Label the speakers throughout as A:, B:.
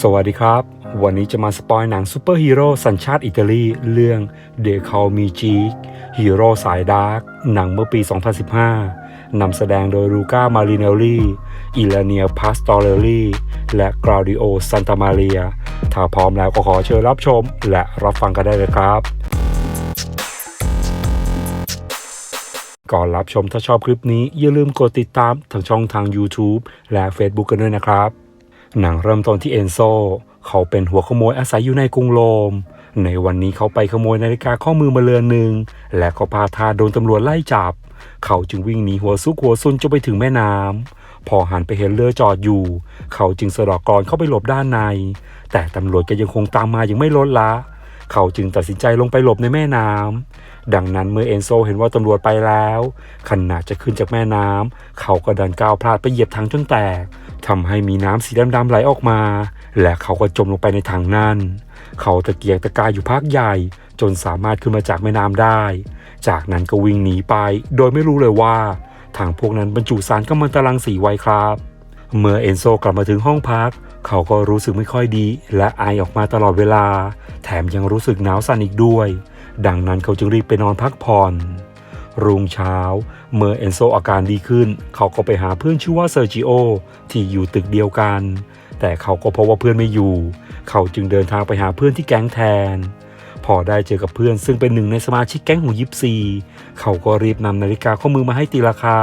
A: สวัสดีครับ วันนี้จะมาสปอยหนังซูเปอร์ฮีโร่สัญชาติอิตาลีเรื่องเดคามีจีฮีโร่สายดาร์กหนังเมื่อปี 2015 นำแสดงโดยลูก้ามาริเนลลี่อิลาเนียพาสตอเรลลี่และกราดิโอซันตามาเรีย ถ้าพร้อมแล้วก็ขอเชิญรับชม และรับฟังกันได้เลยครับก่อนรับชมถ้าชอบคลิปนี้อย่าลืมกดติดตามทางช่องทาง YouTube และ Facebook กันด้วยนะครับ หนังเริ่มต้นที่เอนโซ เขาเป็นหัวขโมยอาศัยอยู่ในกรุงโรม ในวันนี้เขาไปขโมยนาฬิกาข้อมือมาเรือนหนึ่ง และก็พาทาโดนตำรวจไล่จับ เขาจึงวิ่งหนีหัวซุกหัวซุนจนไปถึงแม่น้ำ พอหันไปเห็นเรือจอดอยู่ เขาจึงสะดอกกรอนเข้าไปหลบด้านใน แต่ตำรวจก็ยังคงตามมายังไม่ลดละ เขาจึงตัดสินใจลงไปหลบในแม่น้ำ ดังนั้นเมื่อเอนโซเห็นว่าตำรวจไปแล้วขณะจะขึ้นจากแม่น้ำเขาก็ดันก้าวพลาดไปเหยียบถังจนแตกทำให้มีน้ำสีดำๆไหลออกมา และเขาก็จมลงไปในถังนั้น เขาตะเกียกตะกายอยู่พักใหญ่ จนสามารถขึ้นมาจากแม่น้ำได้ จากนั้นก็วิ่งหนีไป โดยไม่รู้เลยว่าถังพวกนั้นบรรจุสารกัมมันตรังสีไว้ครับ เมื่อเอนโซกลับมาถึงห้องพัก เขาก็รู้สึกไม่ค่อยดี และไอออกมาตลอดเวลา แถมยังรู้สึกหนาวสั่นอีกด้วย ดังนั้นเขาจึงรีบไปนอนพักผ่อน รุ่งเช้า เมื่อเอนโซอาการดีขึ้น เขาก็ไปหาเพื่อนชื่อว่าเซอร์จิโอที่อยู่ตึกเดียวกัน แต่เขาก็พบว่าเพื่อนไม่อยู่ เขาจึงเดินทางไปหาเพื่อนที่แก๊งแทน พอได้เจอกับเพื่อนซึ่งเป็นหนึ่งในสมาชิกแก๊งหูยิปซี เขาก็รีบนำนาฬิกาข้อมือมาให้ตีราคา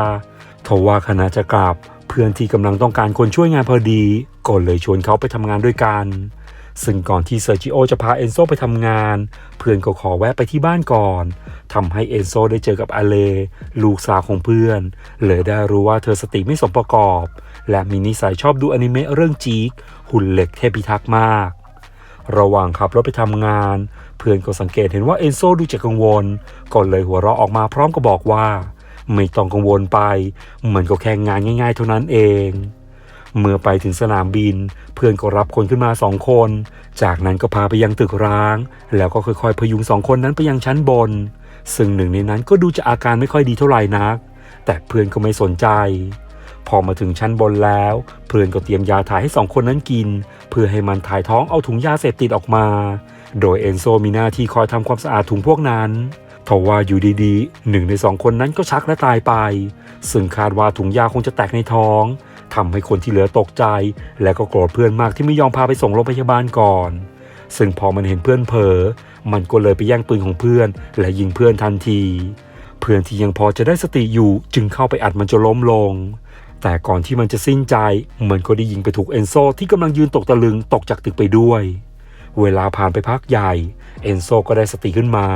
A: ทว่าขณะจะกลับเพื่อนที่กำลังต้องการคนช่วยงานพอดีก็เลยชวนเขาไปทำงานด้วยกัน ซึ่งก่อนที่เซอร์จิโอจะพาเอนโซไปทำงาน เพื่อนก็ขอแวะไปที่บ้านก่อนทำให้เอนโซได้เจอกับอเล ลูกสาวของเพื่อนเลยได้รู้ว่าเธอสติไม่สมประกอบ และมีนิสัยชอบดูอนิเมะเรื่องจีกหุ่นเหล็กเทพิทักษ์มาก ระหว่างขับรถไปทำงาน เพื่อนก็สังเกตเห็นว่าเอนโซดูจะกังวลก็เลยหัวเราะออกมาพร้อมกับบอกว่า ไม่ต้องกังวลไปเหมือนก็แค่งานง่าย ๆ เท่านั้นเอง เมื่อไปถึงสนามบิน เพื่อนก็รับคนขึ้นมาสองคน จากนั้นก็พาไปยังตึกร้าง แล้วก็ค่อยๆพยุงสองคนนั้นไปยังชั้นบน ซึ่งหนึ่งในนั้นก็ดูจะอาการไม่ค่อยดีเท่าไหร่นัก แต่เพื่อนก็ไม่สนใจ พอมาถึงชั้นบนแล้ว เพื่อนก็เตรียมยาถ่ายให้สองคนนั้นกิน เพื่อให้มันถ่ายท้องเอาถุงยาเสพติดออกมา โดยเอนโซมีหน้าที่คอยทำความสะอาดถุงพวกนั้นทว่าอยู่ดีๆหนึ่งในสองคนนั้นก็ชักและตายไป ซึ่งคาดว่าถุงยาคงจะแตกในท้อง ทำให้คนที่เหลือตกใจ และก็โกรธเพื่อนมากที่ไม่ยอมพาไปส่งโรงพยาบาลก่อน ซึ่งพอมันเห็นเพื่อนเผลอมันก็เลยไปแย่งปืนของเพื่อน และยิงเพื่อนทันที เพื่อนที่ยังพอจะได้สติอยู่จึงเข้าไปอัดมันจนล้มลง แต่ก่อนที่มันจะสิ้นใจ มันก็ได้ยิงไปถูกเอนโซที่กำลังยืนตกตะลึงตกจากตึกไปด้วยเวลาผ่านไปพักใหญ่ เอนโซก็ได้สติขึ้นมา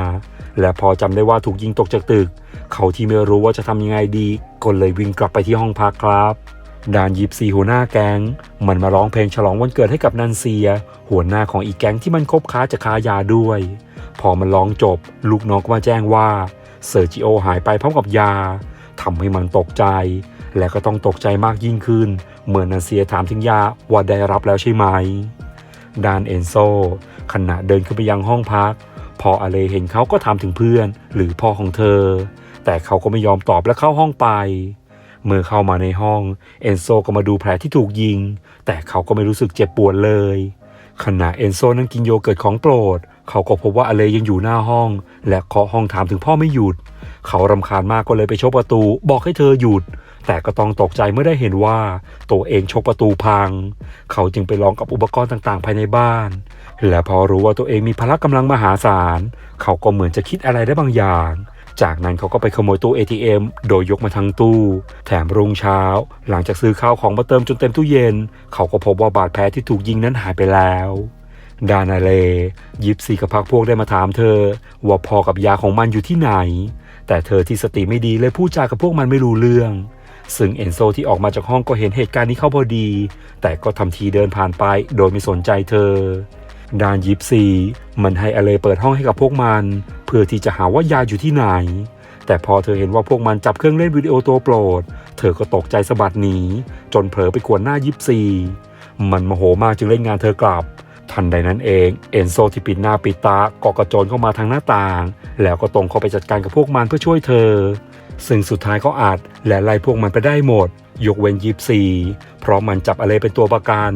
A: และพอจำได้ว่าถูกยิงตกจากตึก เขาที่ไม่รู้ว่าจะทำยังไงดี ก็เลยวิ่งกลับไปที่ห้องพักครับ ดานยิปซีหัวหน้าแก๊ง มันมาร้องเพลงฉลองวันเกิดให้กับนันเซีย หัวหน้าของอีกแก๊งที่มันคบค้าจะค้ายาด้วย พอมันร้องจบ ลูกน้องก็มาแจ้งว่าเซอร์จิโอหายไปพร้อมกับยาทำให้มันตกใจ และก็ต้องตกใจมากยิ่งขึ้น เมื่อนันเซียถามถึงยาว่าได้รับแล้วใช่ไหมดานเอนโซขณะเดินขึ้นไปยังห้องพัก พออเลเห็นเขาก็ถามถึงเพื่อนหรือพ่อของเธอ แต่เขาก็ไม่ยอมตอบและเข้าห้องไป เมื่อเข้ามาในห้องเอนโซก็มาดูแผลที่ถูกยิง แต่เขาก็ไม่รู้สึกเจ็บปวดเลย ขณะเอนโซนั่งกินโยเกิร์ตของโปรด เขาก็พบว่าอเลยังอยู่หน้าห้อง และเคาะห้องถามถึงพ่อไม่หยุด เขารำคาญมากก็เลยไปชกประตู บอกให้เธอหยุด แต่ก็ต้องตกใจเมื่อได้เห็นว่า ตัวเองชกประตูพัง เขาจึงไปลองกับอุปกรณ์ต่างๆ ภายในบ้าน และพอรู้ว่าตัวเองมีพละกำลังมหาศาล เขาก็เหมือนจะคิดอะไรได้บางอย่าง จากนั้นเขาก็ไปขโมยตู้ ATM โดยยกมาทั้งตู้ แถมรุ่งเช้า หลังจากซื้อข้าวของมาเติมจนเต็มตู้เย็น เขาก็พบว่าบาดแผลที่ถูกยิงนั้นหายไปแล้วดานาเล ยิปซีกับพักพวกได้มาถามเธอ ว่าพอกับยาของมันอยู่ที่ไหน แต่เธอที่สติไม่ดีเลยพูดจากับพวกมันไม่รู้เรื่อง ซึ่งเอนโซที่ออกมาจากห้องก็เห็นเหตุการณ์นี้เข้าพอดี แต่ก็ทำทีเดินผ่านไปโดยไม่สนใจเธอ ดานยิปซีมันให้อเลเปิดห้องให้กับพวกมัน เพื่อที่จะหาว่ายาอยู่ที่ไหน แต่พอเธอเห็นว่าพวกมันจับเครื่องเล่นวิดีโอตัวโปรด เธอก็ตกใจสะบัดหนีจนเผลอไปกวนหน้ายิปซี มันโมโหมากจึงเล่นงานเธอกลับ ทันใดนั้นเองเอนโซที่ปิดหน้าปิดตาก็กระโจนเข้ามาทางหน้าต่าง แล้วก็ตรงเข้าไปจัดการกับพวกมันเพื่อช่วยเธอ ซึ่งสุดท้ายก็อาจและไล่พวกมันไปได้หมด ยกเว้นยิปซีเพราะมันจับอะไรเป็นตัวประกัน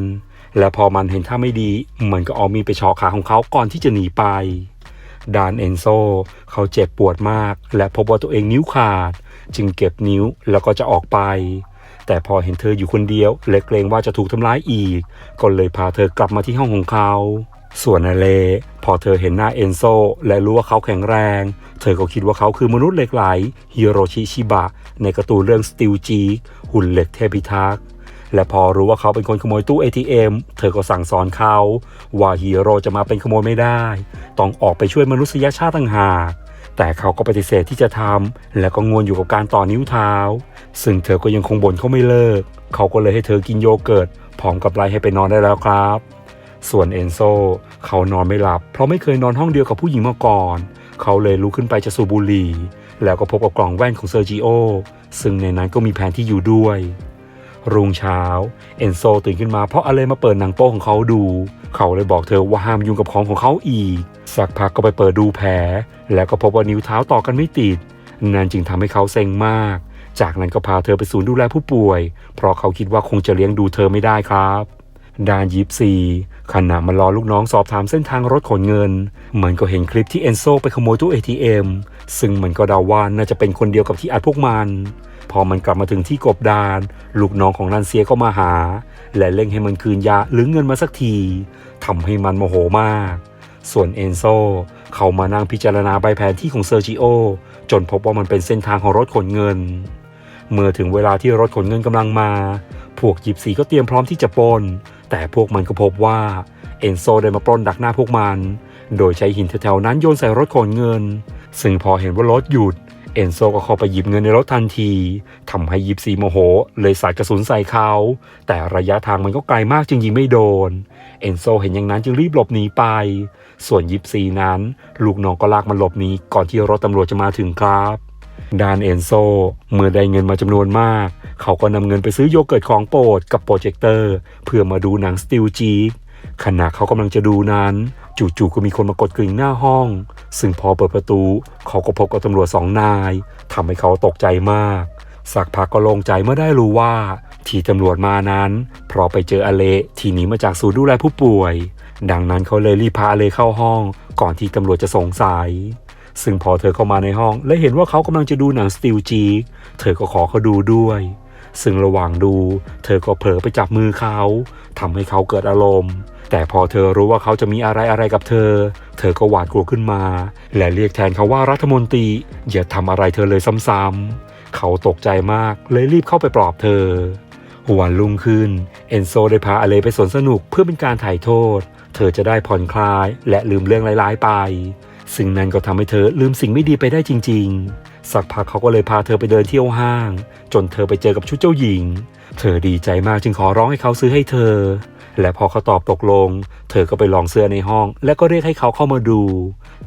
A: และพอมันเห็นท่าไม่ดี มันก็เอามีไปชอขาของเขาก่อนที่จะหนีไป ดานเอนโซเขาเจ็บปวดมาก และพบว่าตัวเองนิ้วขาด จึงเก็บนิ้วแล้วก็จะออกไป แต่พอเห็นเธออยู่คนเดียวและเกรงว่าจะถูกทำร้ายอีก ก็เลยพาเธอกลับมาที่ห้องของเขา ส่วนอาเล พอเธอเห็นหน้าเอนโซและรู้ว่าเขาแข็งแรง เธอก็คิดว่าเขาคือมนุษย์เหล็กไหลฮิโรชิชิบะ ในการ์ตูนเรื่องสติลจีหุ่นเหล็กเทพิทักษ์ และพอรู้ว่าเขาเป็นคนขโมยตู้ ATM เธอก็สั่งสอนเขาว่าฮีโร่จะมาเป็นขโมยไม่ได้ ต้องออกไปช่วยมนุษยชาติต่างหากแต่เขาก็ปฏิเสธที่จะทำและก็งวนอยู่กับการต่อนิ้วเท้า ซึ่งเธอก็ยังคงบ่นเขาไม่เลิก เขาก็เลยให้เธอกินโยเกิร์ตพร้อมกับไล่ให้ไปนอนได้แล้วครับ ส่วนเอนโซเขานอนไม่หลับ เพราะไม่เคยนอนห้องเดียวกับผู้หญิงมาก่อน เขาเลยลุกขึ้นไปจะสูบบุหรี่ แล้วก็พบกับกล่องแว่นของเซอร์จิโอซึ่งในนั้นก็มีแผนที่อยู่ด้วย รุ่งเช้า เอนโซตื่นขึ้นมาเพราะอะไรมาเปิดหนังโป้ของเขาดู เขาเลยบอกเธอว่าห้ามยุ่งกับของของเขาอีก สักพักก็ไปเปิดดูแผล แล้วก็พบว่านิ้วเท้าต่อกันไม่ติด นั่นจึงทำให้เขาเซ็งมาก จากนั้นก็พาเธอไปศูนย์ดูแลผู้ป่วย เพราะเขาคิดว่าคงจะเลี้ยงดูเธอไม่ได้ครับดานยิปซีขณะมารอลูกน้องสอบถามเส้นทางรถขนเงิน มันก็เห็นคลิปที่เอนโซไปขโมยตู้ ATM ซึ่งมันก็เดาว่าน่าจะเป็นคนเดียวกับที่อัดพวกมัน พอมันกลับมาถึงที่กบดาน ลูกน้องของนันเซียก็มาหา และเร่งให้มันคืนยาหรือเงินมาสักทีทำให้มันโมโหมาก ส่วนเอนโซเขามานั่งพิจารณาใบแผนที่ของเซอร์จิโอจนพบว่ามันเป็นเส้นทางของรถขนเงิน เมื่อถึงเวลาที่รถขนเงินกำลังมา พวกยิปซีก็เตรียมพร้อมที่จะปล้น แต่พวกมันก็พบว่าเอนโซได้มาปล้นดักหน้าพวกมัน โดยใช้หินแถวๆนั้นโยนใส่รถขนเงิน ซึ่งพอเห็นว่ารถหยุด เอนโซก็เข้าไปหยิบเงินในรถทันทีทำให้ยิปซีโมโห เลยสาดกระสุนใส่เขา แต่ระยะทางมันก็ไกลมากจึงยิงไม่โดน เอนโซเห็นอย่างนั้นจึงรีบหลบหนีไป ส่วนยิปซีนั้น ลูกน้องก็ลากมันหลบหนีก่อนที่รถตำรวจจะมาถึงครับดานเอนโซเมื่อได้เงินมาจำนวนมาก เขาก็นำเงินไปซื้อโยเกิร์ตของโปรดกับโปรเจคเตอร์ เพื่อมาดูหนังสติลจีก ขณะเขากำลังจะดูนั้น จู่ๆก็มีคนมากดกริ่งหน้าห้อง ซึ่งพอเปิดประตู เขาก็พบกับตำรวจสองนายทำให้เขาตกใจมาก สักพักก็โล่งใจเมื่อได้รู้ว่า ที่ตำรวจมานั้น เพราะไปเจออเลที่หนีมาจากศูนย์ดูแลผู้ป่วย ดังนั้นเขาเลยรีบพาอเลเข้าห้อง ก่อนที่ตำรวจจะสงสัย ซึ่งพอเธอเข้ามาในห้อง และเห็นว่าเขากำลังจะดูหนังสติลจีกเธอก็ขอเขาดูด้วยซึ่งระหว่างดู เธอก็เผลอไปจับมือเขาทำให้เขาเกิดอารมณ์ แต่พอเธอรู้ว่าเขาจะมีอะไรอะไรกับเธอ เธอก็หวาดกลัวขึ้นมา และเรียกแทนเขาว่ารัฐมนตรี อย่าทำอะไรเธอเลยซ้ำๆเขาตกใจมากเลยรีบเข้าไปปลอบเธอวันรุ่งขึ้น เอนโซได้พาอเลไปสวนสนุกเพื่อเป็นการถ่ายโทษ เธอจะได้ผ่อนคลายและลืมเรื่องร้ายๆไป ซึ่งนั่นก็ทำให้เธอลืมสิ่งไม่ดีไปได้จริง ๆ สักพักเขาก็เลยพาเธอไปเดินเที่ยวห้าง จนเธอไปเจอกับชุดเจ้าหญิง เธอดีใจมากจึงขอร้องให้เขาซื้อให้เธอ และพอเขาตอบตกลง เธอก็ไปลองเสื้อในห้อง และก็เรียกให้เขาเข้ามาดู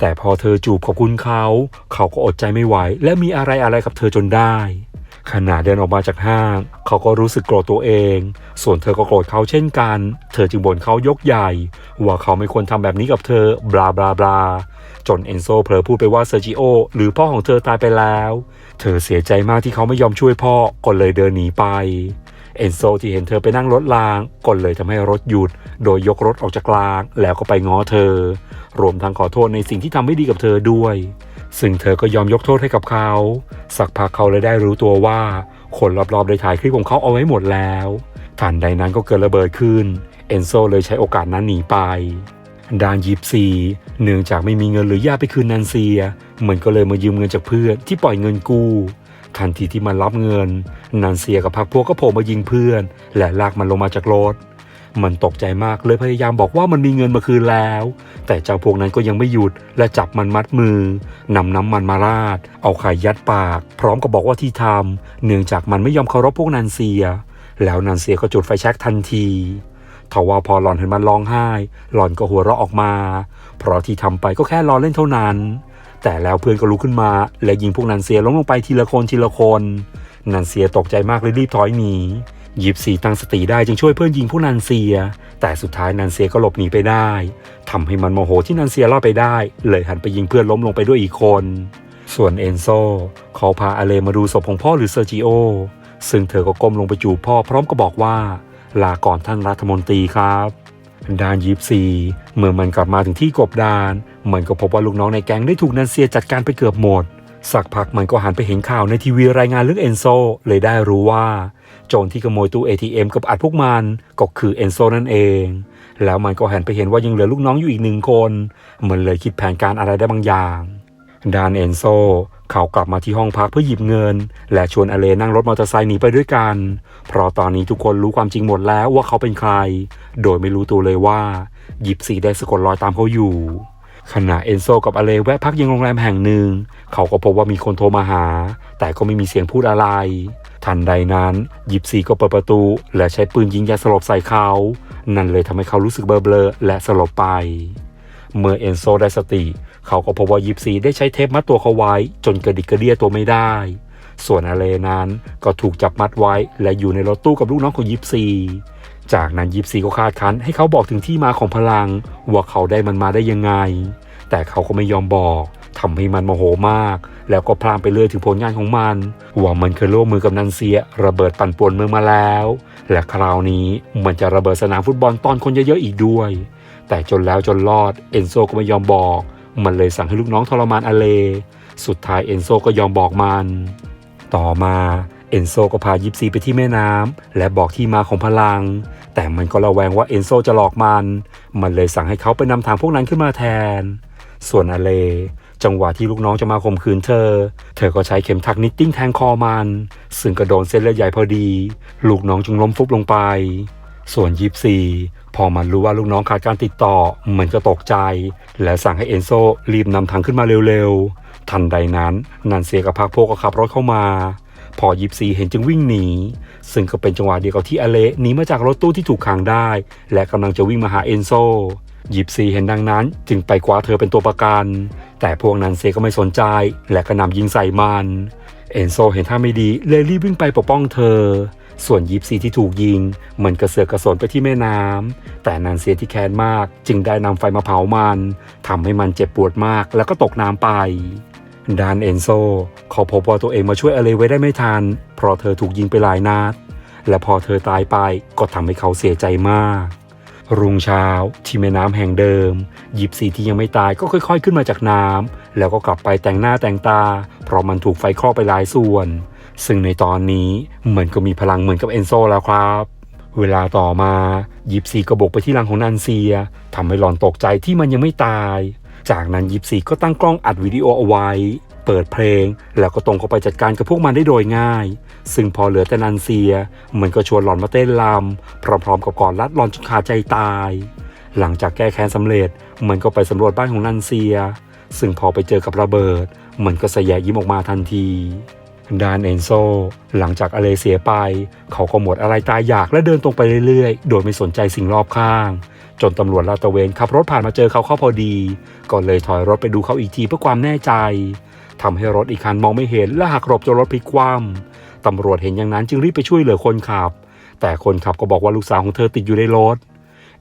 A: แต่พอเธอจูบขอบคุณเขา เขาก็อดใจไม่ไหว และมีอะไรอะไรกับเธอจนได้ ขณะเดินออกมาจากห้าง เขาก็รู้สึกโกรธตัวเอง ส่วนเธอก็โกรธเขาเช่นกัน เธอจึงบ่นเขายกใหญ่ ว่าเขาไม่ควรทำแบบนี้กับเธอ บลาบลาบลาจนเอนโซเผลอพูดไปว่าเซอร์จิโอหรือพ่อของเธอตายไปแล้ว เธอเสียใจมากที่เขาไม่ยอมช่วยพ่อก็เลยเดินหนีไป เอนโซที่เห็นเธอไปนั่งรถรางก็เลยทำให้รถหยุด โดยยกรถออกจากกลาง แล้วก็ไปง้อเธอ รวมทั้งขอโทษในสิ่งที่ทำไม่ดีกับเธอด้วย ซึ่งเธอก็ยอมยกโทษให้กับเขา สักพักเขาเลยได้รู้ตัวว่า คนรอบๆได้ถ่ายคลิปของเขาเอาไว้หมดแล้วทันใดนั้นก็เกิดระเบิดขึ้น เอนโซเลยใช้โอกาสนั้นหนีไปด้านยิปซีเนื่องจากไม่มีเงินหรือยาไปคืนนันเซียมันก็เลยมายืมเงินจากเพื่อนที่ปล่อยเงินกู้ ทันทีที่มันรับเงิน นันเซียกับพักพวกก็โผล่มายิงเพื่อน และลากมันลงมาจากรถ มันตกใจมากเลยพยายามบอกว่ามันมีเงินมาคืนแล้ว แต่เจ้าพวกนั้นก็ยังไม่หยุดและจับมันมัดมือนำน้ำมันมาราด เอาไข่ยัดปาก พร้อมกับบอกว่าที่ทำเนื่องจากมันไม่ยอมเคารพพวกนันเซีย แล้วนันเซียก็จุดไฟแช็กทันทีทว่าพอหลอนเห็นมันร้องไห้ หลอนก็หัวเราะออกมา เพราะที่ทำไปก็แค่ล้อเล่นเท่านั้น แต่แล้วเพื่อนก็ลุกขึ้นมา และยิงพวกนันเซียล้มลงไปทีละคนทีละคน นันเซียตกใจมากเลยรีบถอยหนียิบสีตั้งสติได้จึงช่วยเพื่อนยิงพวกนันเซีย แต่สุดท้ายนันเซียก็หลบหนีไปได้ทำให้มันโมโหที่นันเซียรอดไปได้ เลยหันไปยิงเพื่อนล้มลงไปด้วยอีกคน ส่วนเอนโซเขาพาอเลมาดูศพของพ่อหรือเซอร์จิโอ ซึ่งเธอก็ก้มลงไปจูบพ่อพร้อมกับบอกว่า ลาก่อนท่านรัฐมนตรีครับ ดานยิปซี เมื่อมันกลับมาถึงที่กบดาน มันก็พบว่าลูกน้องในแก๊งได้ถูกนันเซียจัดการไปเกือบหมด สักพักมันก็หันไปเห็นข่าวในทีวีรายงานเรื่องเอนโซเลยได้รู้ว่า โจรที่ขโมยตู้ ATM กับอัดพวกมันก็คือเอนโซนั่นเอง แล้วมันก็หันไปเห็นว่ายังเหลือลูกน้องอยู่อีกหนึ่งคน มันเลยคิดแผนการอะไรได้บางอย่างดานเอนโซ เขากลับมาที่ห้องพักเพื่อหยิบเงิน และชวนอเลนั่งรถมอเตอร์ไซค์หนีไปด้วยกัน เพราะตอนนี้ทุกคนรู้ความจริงหมดแล้วว่าเขาเป็นใคร โดยไม่รู้ตัวเลยว่า หยิบสีได้สะกดรอยตามเขาอยู่ ขณะเอนโซกับอเลแวะพักยังโรงแรมแห่งหนึ่ง เขาก็พบว่ามีคนโทรมาหา แต่ก็ไม่มีเสียงพูดอะไร ทันใดนั้น หยิบซีก็เปิดประตู และใช้ปืนยิงยาสลบใส่เขา นั่นเลยทำให้เขารู้สึกเบลอๆและสลบไป เมื่อเอนโซได้สติ เขาก็พบว่ายิปซีได้ใช้เทปมัดตัวเขาไว้ จนกระดิกกระเดียตัวไม่ได้ ส่วนอเลนั้นก็ถูกจับมัดไว้ และอยู่ในรถตู้กับลูกน้องของยิปซี จากนั้นยิปซีก็คาดคั้นให้เขาบอกถึงที่มาของพลัง ว่าเขาได้มันมาได้ยังไง แต่เขาก็ไม่ยอมบอกทำให้มันโมโหมาก แล้วก็พลางไปเรื่อยถึงผลงานของมันว่ามันเคยร่วมมือกับนันเซีย ระเบิดปั่นป่วนเมืองมาแล้ว และคราวนี้มันจะระเบิดสนามฟุตบอลตอนคนเยอะๆอีกด้วย แต่จนแล้วจนรอดเอนโซก็ไม่ยอมบอก มันเลยสั่งให้ลูกน้องทรมานอเล สุดท้ายเอนโซก็ยอมบอกมัน ต่อมาเอนโซก็พายิปซีไปที่แม่น้ำและบอกที่มาของพลัง แต่มันก็ระแวงว่าเอนโซจะหลอกมัน มันเลยสั่งให้เขาไปนำทางพวกนั้นขึ้นมาแทน ส่วนอเล จังหวะที่ลูกน้องจะมาข่มขืนเธอ เธอก็ใช้เข็มทักนิตติ้งแทงคอมัน ซึ่งกระโดนเส้นเลือดใหญ่พอดี ลูกน้องจึงล้มฟุบลงไป ส่วนยิปซี พอมันรู้ว่าลูกน้องขาดการติดต่อมันก็ตกใจ และสั่งให้เอนโซรีบนำทางขึ้นมาเร็วๆ ทันใดนั้นนันเซียกับพักพวกก็ขับรถเข้ามา พอยิปซีเห็นจึงวิ่งหนี ซึ่งก็เป็นจังหวะเดียวกับที่อเลหนีมาจากรถตู้ที่ถูกขังได้ และกำลังจะวิ่งมาหาเอนโซยิปซีเห็นดังนั้น จึงไปคว้าเธอเป็นตัวประกัน แต่พวกนันเซียก็ไม่สนใจ และกระหน่ำยิงใส่มัน เอนโซเห็นท่าไม่ดีเลยรีบวิ่งไปปกป้องเธอ ส่วนยิปซีที่ถูกยิง มันกระเสือกกระสนไปที่แม่น้ำแต่นันเซียที่แค้นมาก จึงได้นำไฟมาเผามันทำให้มันเจ็บปวดมากแล้วก็ตกน้ำไปดานเอนโซเขาพบว่าตัวเองมาช่วยอเลไว้ได้ไม่ทัน เพราะเธอถูกยิงไปหลายนัด และพอเธอตายไปก็ทำให้เขาเสียใจมาก รุ่งเช้าที่แม่น้ำแห่งเดิม ยิปซีที่ยังไม่ตายก็ค่อย ๆ ขึ้นมาจากน้ำแล้วก็กลับไปแต่งหน้าแต่งตา เพราะมันถูกไฟคลอกไปหลายส่วน ซึ่งในตอนนี้เหมือนก็มีพลังเหมือนกับเอนโซแล้วครับ เวลาต่อมายิปซีก็บกไปที่หลังของนันเซียทำให้หลอนตกใจที่มันยังไม่ตาย จากนั้นยิปซีก็ตั้งกล้องอัดวิดีโอเอาไว้ เปิดเพลง แล้วก็ตรงเข้าไปจัดการกับพวกมันได้โดยง่าย ซึ่งพอเหลือแต่นันเซีย มันก็ชวนหลอนมาเต้นรำพร้อมๆกับกอดรัดหลอนจนขาดใจตาย หลังจากแก้แค้นสำเร็จ มันก็ไปสำรวจบ้านของนันเซีย ซึ่งพอไปเจอกับระเบิด มันก็สยะยิ้มออกมาทันที ดานเอนโซหลังจากอเลเสียไป เขาก็หมดอะไรตายอยากและเดินตรงไปเรื่อยๆ โดยไม่สนใจสิ่งรอบข้าง จนตำรวจลาตะเวนขับรถผ่านมาเจอเขาเข้าพอดี ก็เลยถอยรถไปดูเขาอีกทีเพื่อความแน่ใจทำให้รถอีกคันมองไม่เห็นและหักหลบจนรถพลิกคว่ำตำรวจเห็นอย่างนั้นจึงรีบไปช่วยเหลือคนขับ แต่คนขับก็บอกว่าลูกสาวของเธอติดอยู่ในรถ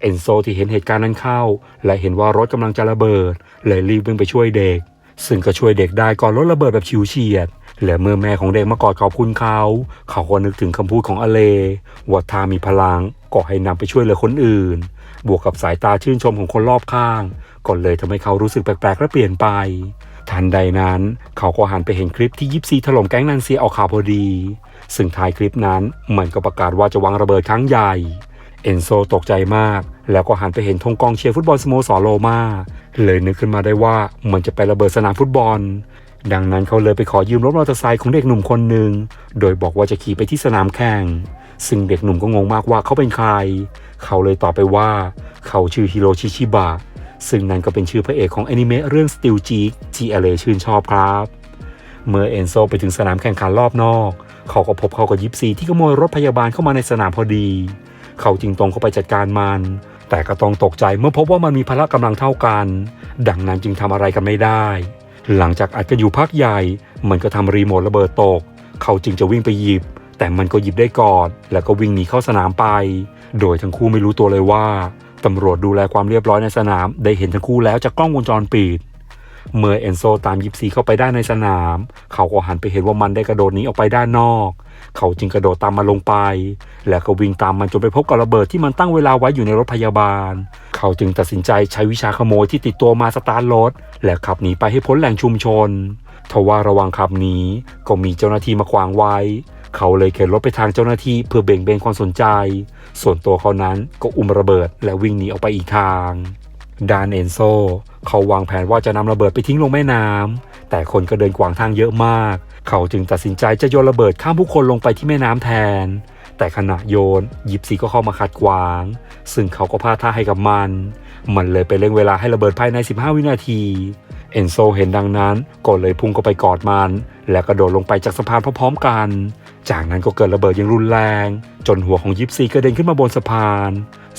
A: เอนโซที่เห็นเหตุการณ์นั้นเข้า และเห็นว่ารถกำลังจะระเบิดเลยรีบวิ่งไปช่วยเด็ก ซึ่งก็ช่วยเด็กได้ก่อนรถระเบิดแบบชิวเฉียด และเมื่อแม่ของเด็กมากอดขอบคุณเขา เขาก็นึกถึงคำพูดของอเลว่าถ้ามีพลังก็ให้นำไปช่วยเหลือคนอื่น บวกกับสายตาชื่นชมของคนรอบข้างก็เลยทำให้เขารู้สึกแปลกๆและเปลี่ยนไป ทันใดนั้น เขาก็หันไปเห็นคลิปที่ยิปซีถล่มแก๊งนันเซียออกข่าวพอดี ซึ่งท้ายคลิปนั้นมันก็ประกาศว่าจะวางระเบิดครั้งใหญ่ เอนโซตกใจมาก แล้วก็หันไปเห็นธงกองเชียร์ฟุตบอลสโมสรโรมาเลยนึกขึ้นมาได้ว่ามันจะไประเบิดสนามฟุตบอล ดังนั้นเขาเลยไปขอยืมรถมอเตอร์ไซค์ของเด็กหนุ่มคนหนึ่ง โดยบอกว่าจะขี่ไปที่สนามแข่ง ซึ่งเด็กหนุ่มก็งงมากว่าเขาเป็นใคร เขาเลยตอบไปว่าเขาชื่อฮิโรชิชิบะ ซึ่งนั่นก็เป็นชื่อพระเอกของแอนิเมะเรื่อง Steel j e e k ที่อเลชื่นชอบครับ เมื่อเอนโซไปถึงสนามแข่งขันรอบนอก เขาก็พบเขากับยิปซีที่ขโมยรถพยาบาลเข้ามาในสนามพอดี เขาจึงตรงเข้าไปจัดการมัน แต่ก็ต้องตกใจเมื่อพบว่ามันมีพละกำลังเท่ากัน ดังนั้นจึงทำอะไรกันไม่ได้ หลังจากอัดกันอยู่พักใหญ่ มันก็ทำรีโมทระเบิดตก เขาจึงจะวิ่งไปหยิบ แต่มันก็หยิบได้ก่อน แล้วก็วิ่งหนีเข้าสนามไป โดยทั้งคู่ไม่รู้ตัวเลยว่าตำรวจดูแลความเรียบร้อยในสนาม ได้เห็นทั้งคู่แล้วจากกล้องวงจรปิด เมื่อเอนโซตามยิปซีเข้าไปได้ในสนาม เขาก็หันไปเห็นว่ามันได้กระโดดหนีออกไปด้านนอก เขาจึงกระโดดตามมันลงไป และก็วิ่งตามมันจนไปพบกับระเบิดที่มันตั้งเวลาไว้อยู่ในรถพยาบาล เขาจึงตัดสินใจใช้วิชาขโมยที่ติดตัวมาสตาร์ทรถ และขับหนีไปให้พ้นแหล่งชุมชนทว่าระว่างขับหนีก็มีเจ้าหน้าที่มาขวางไว้ เขาเลยเข็นรถไปทางเจ้าหน้าที่เพื่อเบ่งเบนความสนใจ ส่วนตัวเขานั้นก็อุ้มระเบิดและวิ่งหนีออกไปอีกทางดานเอนโซ เขาวางแผนว่าจะนำระเบิดไปทิ้งลงแม่น้ำแต่คนก็เดินขวางทางเยอะมาก เขาจึงตัดสินใจจะโยนระเบิดข้ามผู้คนลงไปที่แม่น้ำแทน แต่ขณะโยน ยิปซีก็เข้ามาขัดขวาง ซึ่งเขาก็พลาดท่าให้กับมัน มันเลยไปเร่งเวลาให้ระเบิดภายใน 15 วินาที เอนโซเห็นดังนั้นก็เลยพุ่งเข้าไปกอดมัน และกระโดดลงไปจากสะพานพร้อมๆกัน จากนั้นก็เกิดระเบิดอย่างรุนแรง จนหัวของยิปซีกระเด็นขึ้นมาบนสะพาน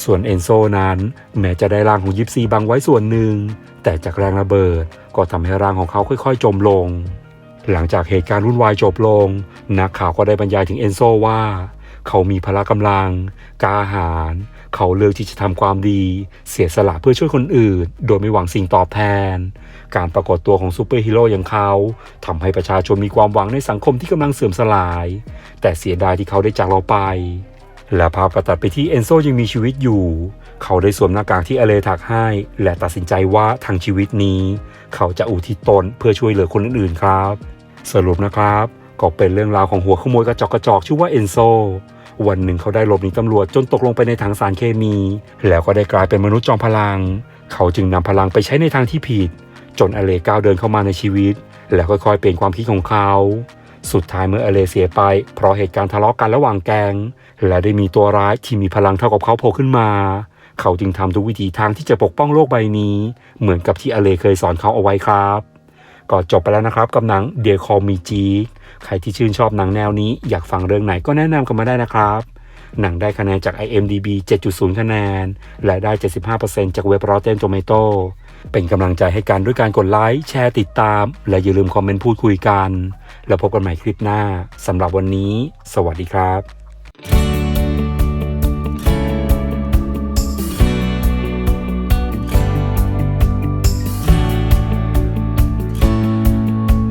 A: ส่วนเอนโซนั้นแม้จะได้ร่างของยิปซีบังไว้ส่วนหนึ่ง แต่จากแรงระเบิดก็ทำให้ร่างของเขาค่อย ๆ จมลง หลังจากเหตุการณ์วุ่นวายจบลง นักข่าวก็ได้บรรยายถึงเอนโซว่า เขามีพละกำลังกล้าหาญเขาเลือกที่จะทำความดี เสียสละเพื่อช่วยคนอื่น โดยไม่หวังสิ่งตอบแทน การปรากฏตัวของซูเปอร์ฮีโร่อย่างเขาทำให้ประชาชนมีความหวังในสังคมที่กำลังเสื่อมสลาย แต่เสียดายที่เขาได้จากเราไป และภาพก็ตัดไปที่เอนโซยังมีชีวิตอยู่ เขาได้สวมหน้ากากที่อเลถักให้ และตัดสินใจว่าทางชีวิตนี้ เขาจะอุทิศตนเพื่อช่วยเหลือคนอื่นๆครับ สรุปนะครับก็เป็นเรื่องราวของหัวขโมยกระจอกกระจอกชื่อว่าเอนโซวันหนึ่งเขาได้หลบหนีตำรวจจนตกลงไปในถังสารเคมี แล้วก็ได้กลายเป็นมนุษย์จอมพลัง เขาจึงนำพลังไปใช้ในทางที่ผิด จนอเลก้าวเดินเข้ามาในชีวิต แล้วค่อยๆเปลี่ยนความคิดของเขา สุดท้ายเมื่ออเลเสียไป เพราะเหตุการณ์ทะเลาะกันระหว่างแกง และได้มีตัวร้ายที่มีพลังเท่ากับเขาโผล่ขึ้นมา เขาจึงทำทุกวิถีทางที่จะปกป้องโลกใบนี้ เหมือนกับที่อเลเคยสอนเขาเอาไว้ครับ ก็จบไปแล้วนะครับกับหนัง Dear Call Me G ใครที่ชื่นชอบหนังแนวนี้อยากฟังเรื่องไหนก็แนะนำกันมาได้นะครับ หนังได้คะแนนจาก IMDB 7.0 คะแนน และได้ 75%จากเว็บ Rotten Tomato เป็นกำลังใจให้กันด้วยการกดไลค์แชร์ติดตาม และอย่าลืมคอมเมนต์พูดคุยกัน แล้วพบกันใหม่คลิปหน้าสำหรับวันนี้ สวัสดีครับ